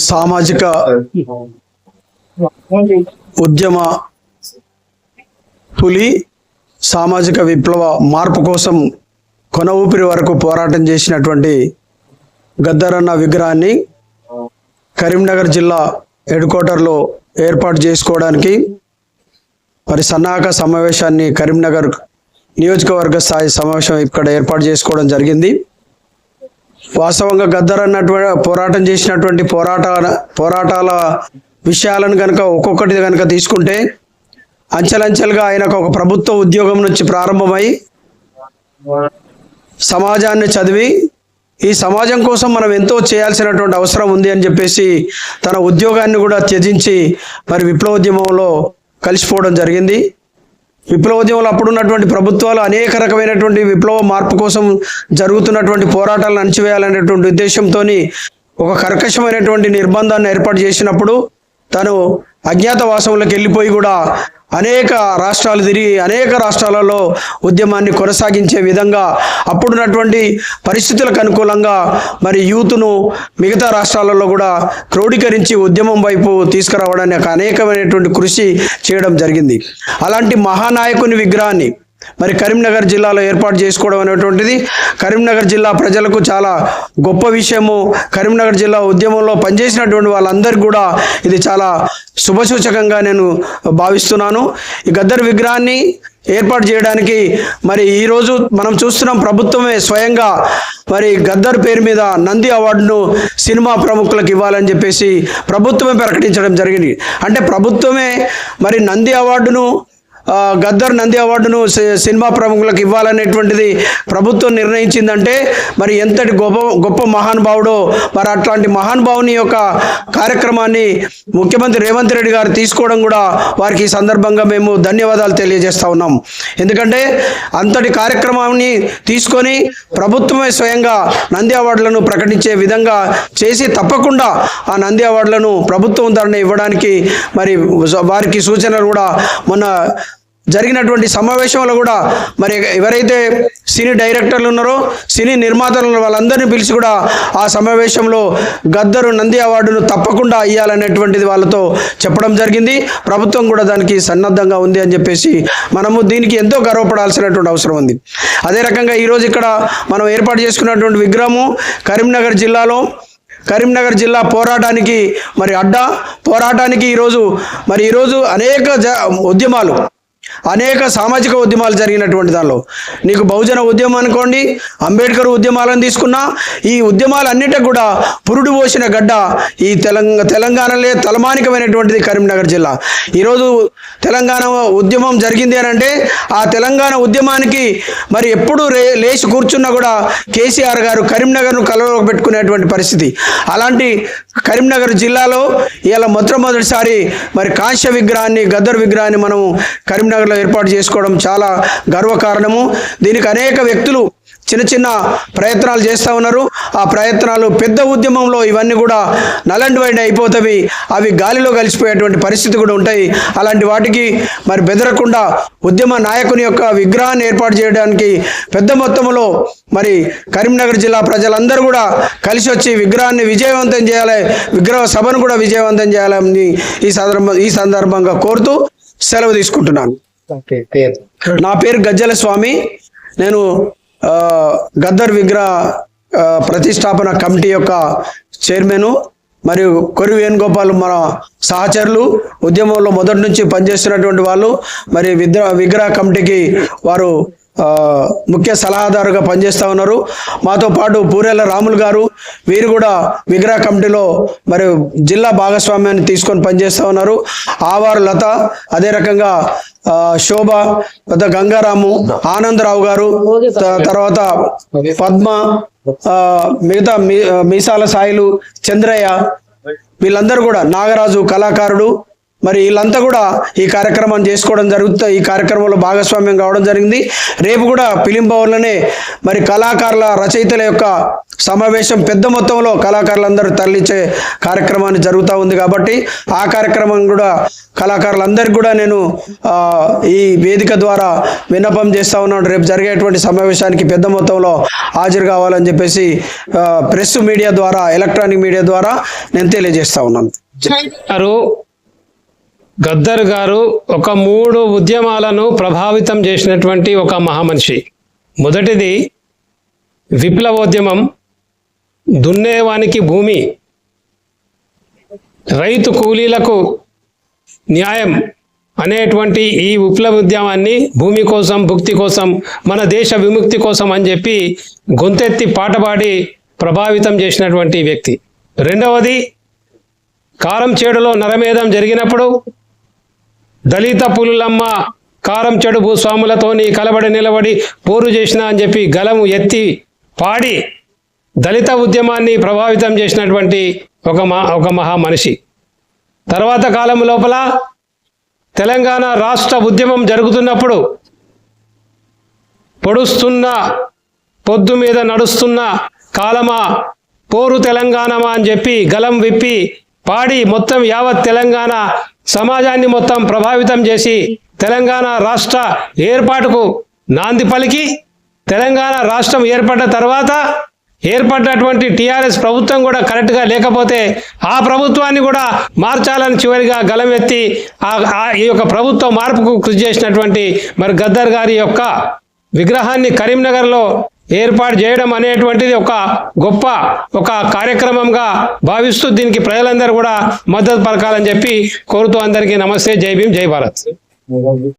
సామాజిక ఉద్యమ పులి సామాజిక విప్లవ మార్పు కోసం కొన ఊపిరి వరకు పోరాటం చేసినటువంటి గద్దరన్న విగ్రహాన్ని కరీంనగర్ జిల్లా హెడ్ క్వార్టర్లో ఏర్పాటు చేసుకోవడానికి మరి సన్నాహక సమావేశాన్ని కరీంనగర్ నియోజకవర్గ స్థాయి సమావేశం ఇక్కడ ఏర్పాటు చేసుకోవడం జరిగింది. వాస్తవంగా గద్దర్ అన్నటువంటి పోరాటం చేసినటువంటి పోరాట పోరాటాల విషయాలను కనుక ఒక్కొక్కటి కనుక తీసుకుంటే అంచెలంచెలుగా ఆయనకు ఒక ప్రభుత్వ ఉద్యోగం నుంచి ప్రారంభమై సమాజాన్ని చదివి ఈ సమాజం కోసం మనం ఎంతో చేయాల్సినటువంటి అవసరం ఉంది అని చెప్పేసి తన ఉద్యోగాన్ని కూడా త్యజించి మరి విప్లవోద్యమంలో కలిసిపోవడం జరిగింది. విప్లవోద్యమంలో అప్పుడున్నటువంటి ప్రభుత్వాలు అనేక రకమైనటువంటి విప్లవ మార్పు కోసం జరుగుతున్నటువంటి పోరాటాలను అణచివేయాలనేటువంటి ఉద్దేశంతో ఒక కర్కశమైనటువంటి నిర్బంధాన్ని ఏర్పాటు చేసినప్పుడు తను అజ్ఞాతవాసంలోకి వెళ్ళిపోయి కూడా అనేక రాష్ట్రాలు తిరిగి అనేక రాష్ట్రాలలో ఉద్యమాన్ని కొనసాగించే విధంగా అప్పుడున్నటువంటి పరిస్థితులకు అనుకూలంగా మరి యూత్ను మిగతా రాష్ట్రాలలో కూడా క్రోడీకరించి ఉద్యమం వైపు తీసుకురావడానికి అనేకమైనటువంటి కృషి చేయడం జరిగింది. అలాంటి మహానాయకుని విగ్రహాన్ని మరి కరీంనగర్ జిల్లాలో ఏర్పాటు చేసుకోవడం అనేటువంటిది. కరీంనగర్ జిల్లా ప్రజలకు చాలా గొప్ప విషయము. కరీంనగర్ జిల్లా ఉద్యమంలో పనిచేసినటువంటి వాళ్ళందరికీ కూడా ఇది చాలా శుభసూచకంగా నేను భావిస్తున్నాను. ఈ గద్దర్ విగ్రహాన్ని ఏర్పాటు చేయడానికి మరి ఈరోజు మనం చూస్తున్నాం ప్రభుత్వమే స్వయంగా మరి గద్దర్ పేరు మీద నంది అవార్డును సినిమా ప్రముఖులకు ఇవ్వాలని చెప్పేసి ప్రభుత్వమే ప్రకటించడం జరిగింది. అంటే ప్రభుత్వమే మరి నంది అవార్డును గద్దర్ నంది అవార్డును సినిమా ప్రముఖులకు ఇవ్వాలనేటువంటిది ప్రభుత్వం నిర్ణయించిందంటే మరి ఎంతటి గొప్ప గొప్ప మహానుభావుడో మరి అట్లాంటి మహానుభావుని యొక్క కార్యక్రమాన్ని ముఖ్యమంత్రి రేవంత్ రెడ్డి గారు తీసుకోవడం కూడా వారికి ఈ సందర్భంగా మేము ధన్యవాదాలు తెలియజేస్తా ఉన్నాం. ఎందుకంటే అంతటి కార్యక్రమాన్ని తీసుకొని ప్రభుత్వమే స్వయంగా నంది అవార్డులను ప్రకటించే విధంగా చేసి తప్పకుండా ఆ నంది అవార్డులను ప్రభుత్వం ధరణ ఇవ్వడానికి మరి వారికి సూచనలు కూడా మొన్న జరిగినటువంటి సమావేశంలో కూడా మరి ఎవరైతే సినీ డైరెక్టర్లు ఉన్నారో సినీ నిర్మాతలు ఉన్నారో వాళ్ళందరినీ పిలిచి కూడా ఆ సమావేశంలో గద్దరు నంది అవార్డును తప్పకుండా ఇవ్వాలనేటువంటిది వాళ్ళతో చెప్పడం జరిగింది. ప్రభుత్వం కూడా దానికి సన్నద్ధంగా ఉంది అని చెప్పేసి మనము దీనికి ఎంతో గర్వపడాల్సినటువంటి అవసరం ఉంది. అదే రకంగా ఈరోజు ఇక్కడ మనం ఏర్పాటు చేసుకున్నటువంటి విగ్రహము కరీంనగర్ జిల్లాలో. కరీంనగర్ జిల్లా పోరాటానికి మరి అడ్డా. పోరాటానికి ఈరోజు మరి ఈరోజు అనేక జ ఉద్యమాలు అనేక సామాజిక ఉద్యమాలు జరిగినటువంటి దానిలో. నీకు బహుజన ఉద్యమం అనుకోండి అంబేద్కర్ ఉద్యమాలను తీసుకున్నా ఈ ఉద్యమాలన్నిటికి కూడా పురుడు పోసిన గడ్డ ఈ తెలంగాణ తెలంగాణలే తలమానికమైనటువంటిది కరీంనగర్ జిల్లా. ఈరోజు తెలంగాణ ఉద్యమం జరిగింది అని అంటే ఆ తెలంగాణ ఉద్యమానికి మరి ఎప్పుడు లేచి కూర్చున్నా కూడా కేసీఆర్ గారు కరీంనగర్ను కలవలో పెట్టుకునేటువంటి పరిస్థితి. అలాంటి కరీంనగర్ జిల్లాలో ఇలా మొట్టమొదటిసారి మరి కాంస్య విగ్రహాన్ని గద్దర్ విగ్రహాన్ని మనం సెంటర్లో ఏర్పాటు చేసుకోవడం చాలా గర్వకారణము. దీనికి అనేక వ్యక్తులు చిన్న చిన్న ప్రయత్నాలు చేస్తూ ఉన్నారు. ఆ ప్రయత్నాలు పెద్ద ఉద్యమంలో ఇవన్నీ కూడా నలండి వైండ్ అయిపోతాయి అవి గాలిలో కలిసిపోయేటువంటి పరిస్థితి కూడా ఉంటాయి. అలాంటి వాటికి మరి బెదరకుండా ఉద్యమ నాయకుని యొక్క విగ్రహాన్ని ఏర్పాటు చేయడానికి పెద్ద మొత్తంలో మరి కరీంనగర్ జిల్లా ప్రజలందరూ కూడా కలిసి వచ్చి విగ్రహాన్ని విజయవంతం చేయాలి. విగ్రహ సభను కూడా విజయవంతం చేయాలని ఈ సందర్భం ఈ సందర్భంగా కోరుతూ సెలవు తీసుకుంటున్నాను. నా పేరు గజ్జల స్వామి. నేను గద్దర్ విగ్రహ ప్రతిష్టాపన కమిటీ యొక్క చైర్మన్ మరియు కొరి వేణుగోపాల్ మన సహచరులు ఉద్యమంలో మొదటి నుంచి పనిచేస్తున్నటువంటి వాళ్ళు మరి విగ్రహ విగ్రహ కమిటీకి వారు ముఖ్య సలహాదారుగా పనిచేస్తూ ఉన్నారు. మాతో పాటు పూరేల రాములు గారు వీరు కూడా విగ్రహ కమిటీలో మరి జిల్లా భాగస్వామ్యాన్ని తీసుకొని పనిచేస్తూ ఉన్నారు. ఆవారు లత అదే రకంగా శోభ పెద్ద గంగారాము ఆనందరావు గారు తర్వాత పద్మ ఆ, మిగతా మీసాల సాయిలు చంద్రయ్య వీళ్ళందరూ కూడా నాగరాజు కళాకారుడు. మరి వీళ్ళంతా కూడా ఈ కార్యక్రమాన్ని చేసుకోవడం జరుగుతుంది ఈ కార్యక్రమంలో భాగస్వామ్యం కావడం జరిగింది. రేపు కూడా ఫిలిం భవన్లోనే మరి కళాకారుల రచయితల యొక్క సమావేశం పెద్ద మొత్తంలో కళాకారులందరూ తరలించే కార్యక్రమాన్ని జరుగుతూ ఉంది కాబట్టి ఆ కార్యక్రమం కూడా కళాకారులందరికీ కూడా నేను ఈ వేదిక ద్వారా విన్నపం చేస్తూ ఉన్నాను. రేపు జరిగేటువంటి సమావేశానికి పెద్ద మొత్తంలో హాజరు కావాలని చెప్పేసి ప్రెస్ మీడియా ద్వారా ఎలక్ట్రానిక్ మీడియా ద్వారా నేను తెలియజేస్తా ఉన్నాను. గద్దర్ గారు ఒక మూడు ఉద్యమాలను ప్రభావితం చేసినటువంటి ఒక మహామనిషి. మొదటిది విప్లవోద్యమం దున్నేవానికి భూమి రైతు కూలీలకు న్యాయం అనేటువంటి ఈ విప్లవ ఉద్యమాన్ని భూమి కోసం భుక్తి కోసం మన దేశ విముక్తి కోసం అని చెప్పి గొంతెత్తి పాటపాడి ప్రభావితం చేసినటువంటి వ్యక్తి. రెండవది కారం చేడులో నరమేధం జరిగినప్పుడు దళిత పులులమ్మ కారం చెడు భూస్వాములతోని కలబడి నిలబడి పోరు చేసిన అని చెప్పి గలము ఎత్తి పాడి దళిత ఉద్యమాన్ని ప్రభావితం చేసినటువంటి ఒక మా ఒక మహా మనిషి. తర్వాత కాలం లోపల తెలంగాణ రాష్ట్ర ఉద్యమం జరుగుతున్నప్పుడు పొడుస్తున్న పొద్దు మీద నడుస్తున్న కాలమా పోరు తెలంగాణమా అని చెప్పి గలం విప్పి పాడి మొత్తం యావత్ తెలంగాణ సమాజాన్ని మొత్తం ప్రభావితం చేసి తెలంగాణ రాష్ట్ర ఏర్పాటుకు నాంది పలికి తెలంగాణ రాష్ట్రం ఏర్పడ్డ తర్వాత ఏర్పడినటువంటి టీఆర్ఎస్ ప్రభుత్వం కూడా కరెక్ట్గా లేకపోతే ఆ ప్రభుత్వాన్ని కూడా మార్చాలని చివరిగా గలమెత్తి ఆ ఆ- ఈ యొక్క ప్రభుత్వ మార్పుకు కృషి చేసినటువంటి మరి గద్దర్ గారి యొక్క విగ్రహాన్ని కరీంనగర్లో ఏర్పాటు చేయడం అనేటువంటిది ఒక గొప్ప ఒక కార్యక్రమంగా భావిస్తూ దీనికి ప్రజలందరూ కూడా మద్దతు పలకాలని చెప్పి కోరుతూ అందరికీ నమస్తే జై భీమ్ జై భారత్.